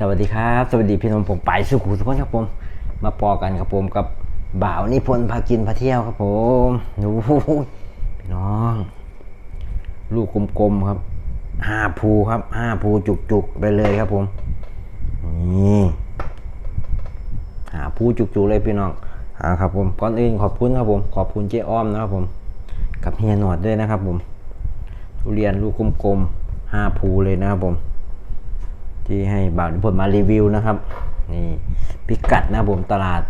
สวัสดีครับ สวัสดีพี่น้องผมไปสุขุมสุขครับผม มาปอกันครับผมกับบ่าวนิพนธ์พากินพาเที่ยวครับผมดูพี่น้อง ลูกกลมๆครับห้าภูครับห้าภูจุกๆไปเลยครับผมนี่หาภูจุกๆเลยพี่น้องอ่าครับผมก่อนอื่นขอบคุณครับผม ขอบคุณเจ๊อ้อมนะครับผม กับเฮียหนวดด้วยนะครับผมทุเรียนลูกกลมๆห้าภูเลยนะครับผม ที่ให้บ่าวนิพนธ์มารีวิวนะครับ นี่พิกัดนะผมตลาด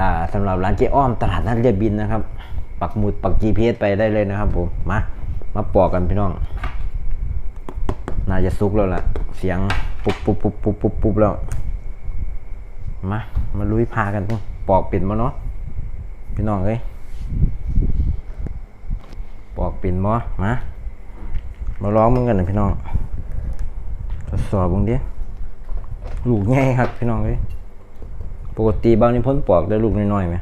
อ่าสำหรับร้านเจ๊อ้อมตลาดนัดเรียบบินนะครับ ปักหมุดปัก GPS ไปได้เลยนะครับผมมามาปอกกันพี่น้อง น่าจะซุกแล้วล่ะ เสียงปุ๊บปุ๊บปุ๊บปุ๊บปุ๊บปุ๊บแล้ว มา มาลุยพากันพุ่งปอกเป็นมาเนาะพี่น้องเอ้ยปอกเป็นบ่มามาร้องมึงกันนะพี่น้อง ทดสอบบางดิลูกใหญ่ครับพี่น้องเลยปกติบางนี่พ้นปอกได้ลูกน้อยๆไหม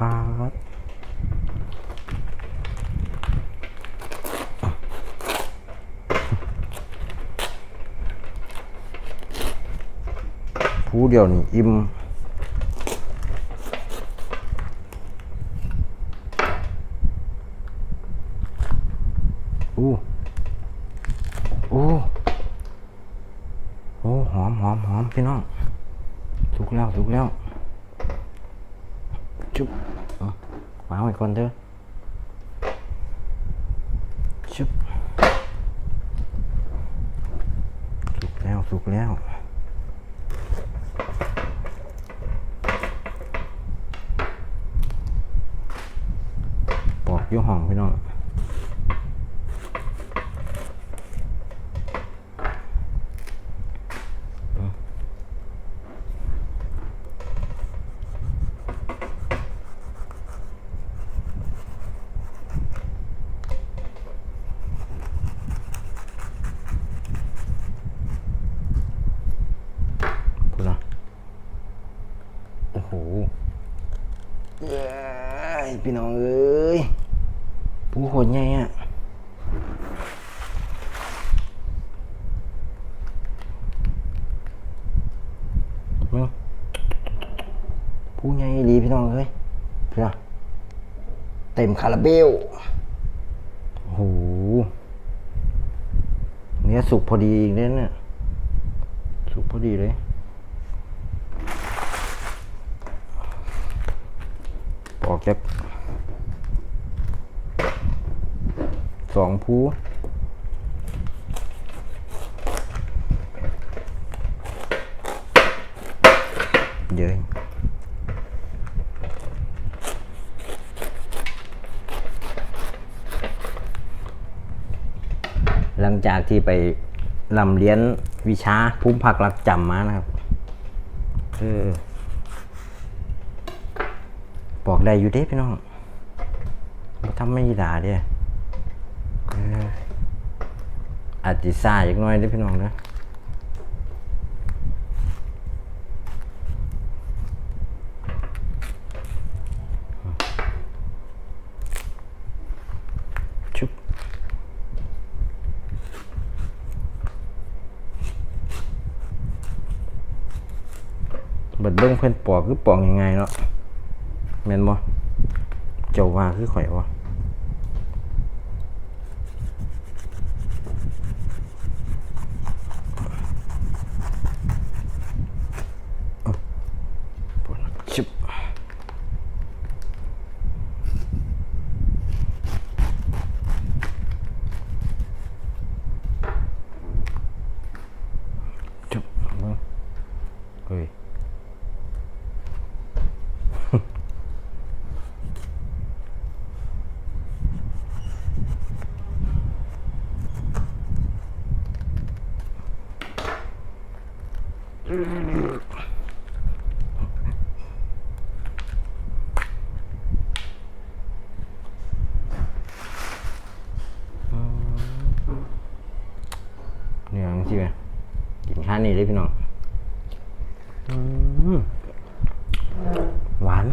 ปาด ผู้เดียวนี่อิ่มอู้อู้โอ้หอมหอมหอมพี่น้องสุกแล้วสุกแล้วชุบเอาวางไว้ก่อนเด้อชุบสุกแล้วสุกแล้ว ป อยู่ห้องพี่น้องไปเลยโอ้โหพี่น้องเอ้ยผู้โหดไงอะมึงผู้ไงดีพี่น้องเอ้ยพี่น้อง เต็มคาราเบลโอ้โหเนื้อสุกพอดีอีกเนี่ยสุกพอดีเลย ออกจากสองภูเยอะ งจากที่ไปลำเลียนวิชาภูมิผักรักจำมานะครับเออบอกได้อยู่เด้พี่น้องทำไม่ด่าเด้อออาจจะซ่าอีกหน้อยเด้พี่น้องนะชุบเบิดเบิ้งเพื่อน ปอกคือปอกยังไงเนาะแม่นบ่เจ้าว่าคือข่อยบ่เอาปวดชิบจุบเบิ่งเฮ้ย เนี่ยมันสิไหมกินข้าวนี่เลยพี่น้องอืมหวาน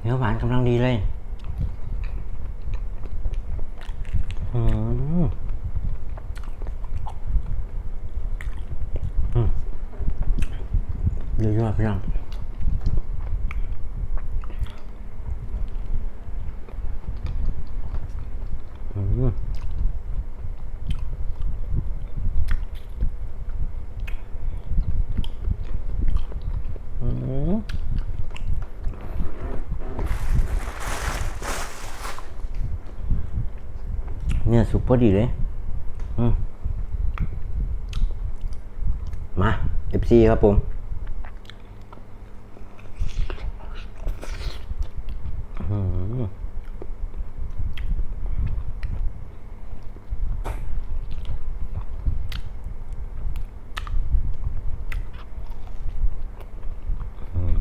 เนื้อหวานกำลังดีเลยอืมอืมเยอะๆพี่น้องอืมอืม เนี่ยสุก พอดีเลย อืมมา FC ครับผม อื้อหืออืม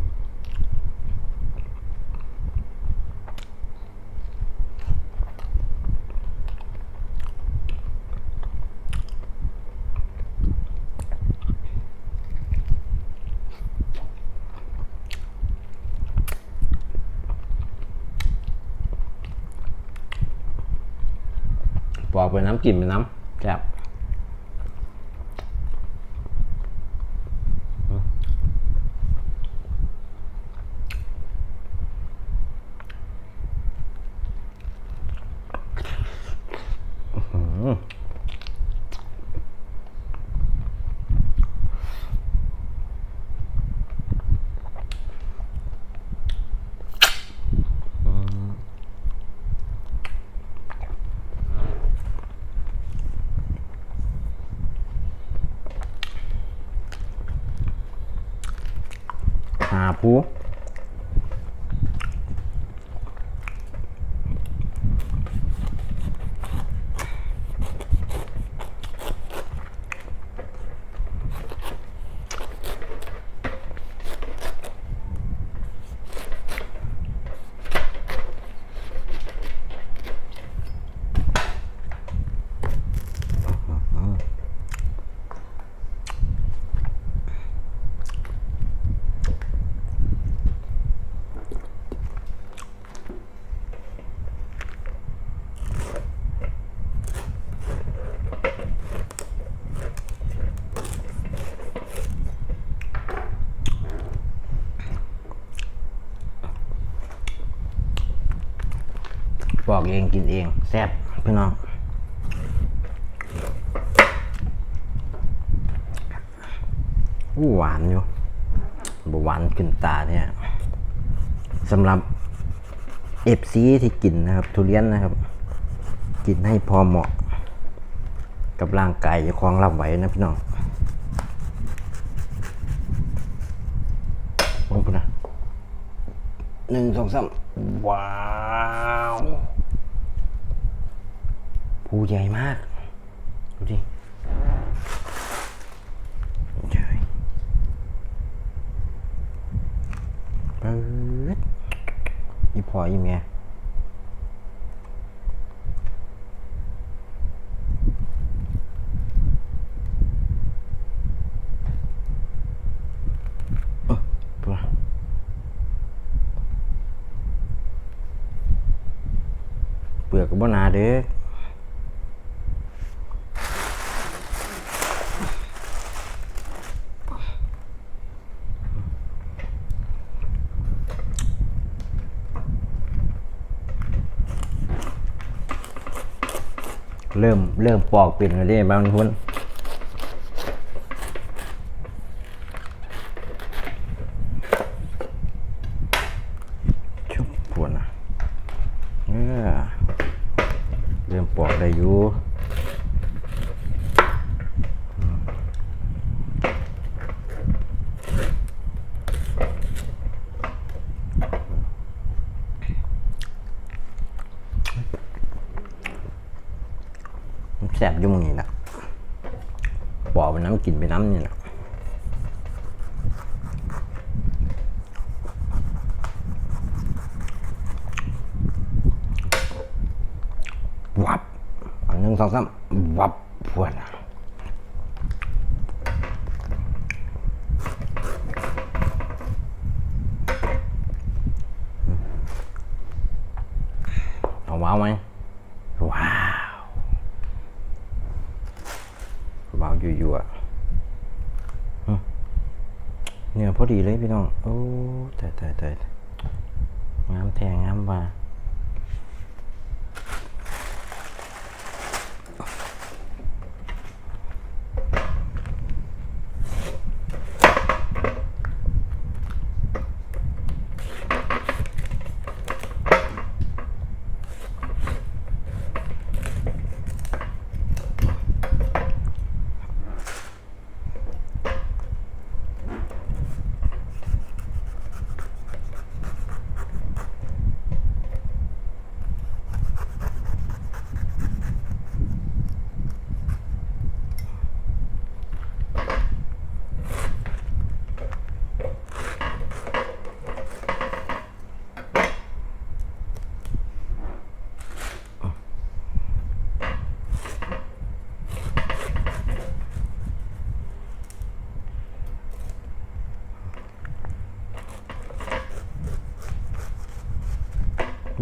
ฟองเป็นน้ำกลิ่นเป็นน้ำครับอืมอื้อหือ หา ปอกเองกินเองแซ่บพี่น้องอู้หวานอยู่บหวานขึ้นตาเนี่ยสำหรับเอฟซีที่กินนะครับ ทุเรียนนะครับ กินให้พอเหมาะ กับร่างกายจะคลองรับไหวนะพี่น้องมองไปนะหนึ่งสองสามว้าว ภูใหญ่มาก ดูดิเฉยปื๊ดอีพออีเมียเออตัวเปลือกก็บ่หนาเด้อ เริ่มเริ่มปอกเป็นแล้วเด้บางคนชุบปวดนะเออเริ่มปอกได้อยู่อืมมัน แสบยุ่งนี้นะบอกไปน้ำกินเป็นน้ำนี่นะวับอันหนึ่งสองสามวับพวดนะ ว้าวไหมว้าวว้าวยั่วๆ เนื้อพอดีเลยพี่น้อง โอ้แต่แต่แต่งามแทงงามว่า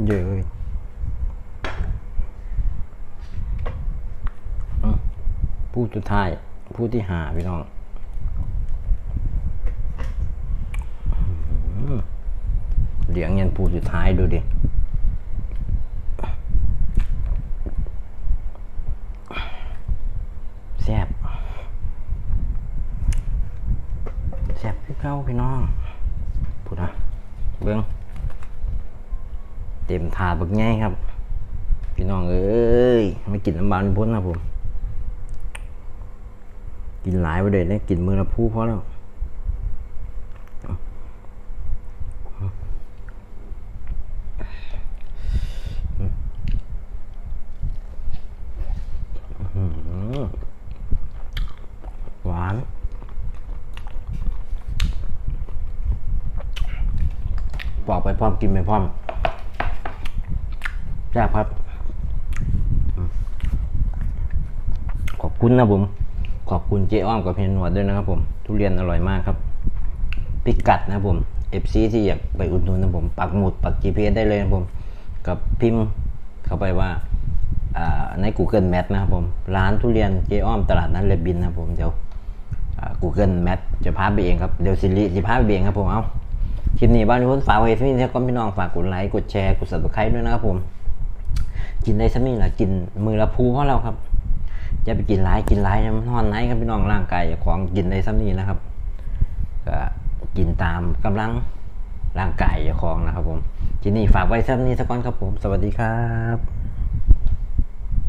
เยอะเลยอืมผู้สุดท้ายผู้ที่หาพี่น้องอืมเลี้ยงยันผู้สุดท้ายดูดิ แซ่บแซ่บพี่เก้าพี่น้องพูดนะเบิ้งเต็มถาด บักง่ายครับ พี่น้องเอ้ยไม่กินน้ำบานพ้นนะผม กินหลายไปเลยนะกินมือละผู้พอแล้วหวานปอกไปพร้อมกินไปพร้อม แซ่บครับ ขอบคุณนะผม ขอบคุณเจ๊อ้อมกับเพนหนวดด้วยนะครับผม ทุเรียนอร่อยมากครับ พิกัดนะครับผม FC ที่อยากไปอุดหนุนนะผม ปักหมุดปัก GPS ได้เลยนะผม กับพิมพ์เข้าไปว่าใน Google Map นะครับผม ร้านทุเรียนเจ๊อ้อมตลาดนัดเลบินนะผมเดี๋ยว Google Map จะพาไปเองครับเดี๋ยวซิริจะพาไปเองครับผมเอาคลิปนี้บ้านทุกคนฝากไว้ที่นี่ถ้าก็พี่น้องฝากกดไลค์กดแชร์กด subscribe ด้วยนะครับผม กินได้สักนี่แหละกินมือละพูเพราะเราครับจะไปกินร้ายกินร้ายมันนอนไหนครับพี่น้องร่างกายของกินได้สักนี่นะครับก็กินตามกำลังร่างกายของนะครับผมทีนี้ฝากไว้สักนี้สักก่อนครับผม สวัสดีครับ